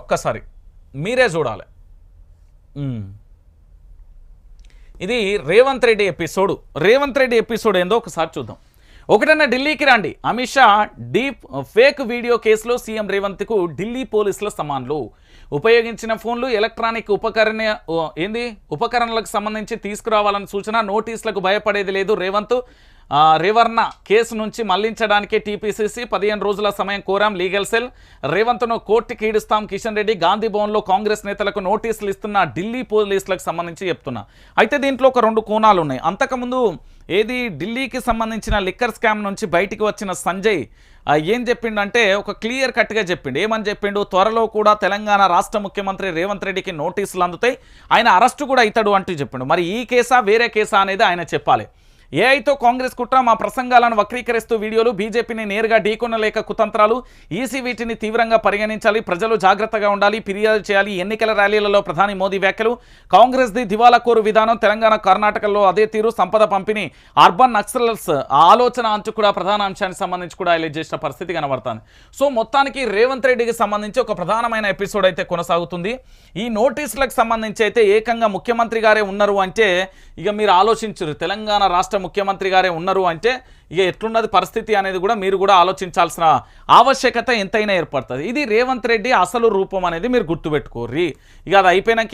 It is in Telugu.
ఒక్కసారి. మీరే చూడాలి. ఇది రేవంత్ రెడ్డి ఎపిసోడ్. రేవంత్ రెడ్డి ఎపిసోడ్ ఏందో ఒకసారి చూద్దాం. ఒకటన్నా ఢిల్లీకి రండి. Amit Shah deep fake video కేసులో సీఎం రేవంత్కు ఢిల్లీ పోలీసుల సమాన్లు. ఉపయోగించిన ఫోన్లు ఎలక్ట్రానిక్ ఉపకరణ ఏంది? ఉపకరణలకు సంబంధించి తీసుకురావాలని సూచన నోటీసులకు భయపడేది లేదు రేవంత్. రివర్ణ కేసు నుంచి మళ్ళించడానికి టీపీసీసీ పదిహేను రోజుల సమయం కోరాం లీగల్ సెల్. రేవంత్ను కోర్టుకి ఈడుస్తాం కిషన్ రెడ్డి. గాంధీ భవన్లో కాంగ్రెస్ నేతలకు నోటీసులు ఇస్తున్న ఢిల్లీ పోలీసులకు సంబంధించి చెప్తున్నా. అయితే దీంట్లో ఒక రెండు కోణాలు ఉన్నాయి. అంతకుముందు ఏది ఢిల్లీకి సంబంధించిన లిక్కర్ స్కామ్ నుంచి బయటికి వచ్చిన సంజయ్ ఏం చెప్పిండంటే ఒక క్లియర్ కట్గా చెప్పిండు. ఏమని చెప్పిండు? త్వరలో కూడా తెలంగాణ రాష్ట్ర ముఖ్యమంత్రి రేవంత్ రెడ్డికి నోటీసులు అందుతాయి. ఆయన అరెస్టు కూడా అవుతాడు అంటూ చెప్పిండు. మరి ఈ కేసా వేరే కేసా అనేది ఆయన చెప్పాలి. ఏఐతో కాంగ్రెస్ కుట్ర మా ప్రసంగాలను వక్రీకరిస్తూ వీడియోలు బీజేపీని నేరుగా ఢీకొనలేక కుతంత్రాలు ఈసీ వీటిని తీవ్రంగా పరిగణించాలి ప్రజలు జాగ్రత్తగా ఉండాలి ఫిర్యాదు చేయాలి ఎన్నికల ర్యాలీలలో ప్రధాని మోదీ వ్యాఖ్యలు కాంగ్రెస్ది దివాలాకోరు విధానం తెలంగాణ కర్ణాటకలో అదే తీరు సంపద పంపిణీ అర్బన్ నక్సలర్స్ ఆ ఆలోచన అంచు కూడా ప్రధాన అంశానికి సంబంధించి కూడా హైలైట్ చేసిన పరిస్థితి కనబడుతుంది. సో మొత్తానికి రేవంత్ రెడ్డికి సంబంధించి ఒక ప్రధానమైన ఎపిసోడ్ అయితే కొనసాగుతుంది. ఈ నోటీసులకు సంబంధించి అయితే ఏకంగా ముఖ్యమంత్రి గారే ఉన్నారు అంటే ఇక మీరు ఆలోచించరు తెలంగాణ రాష్ట్రం ముఖ్యమంత్రి గారే ఉన్నారు అంటే ఇక ఎట్లున్నది పరిస్థితి అనేది కూడా మీరు కూడా ఆలోచించాల్సిన ఆవశ్యకత ఎంతైనా ఏర్పడుతుంది. ఇది రేవంత్ రెడ్డి అసలు రూపం అనేది మీరు గుర్తుపెట్టుకోర్రి. ఇక అది అయిపోయినాక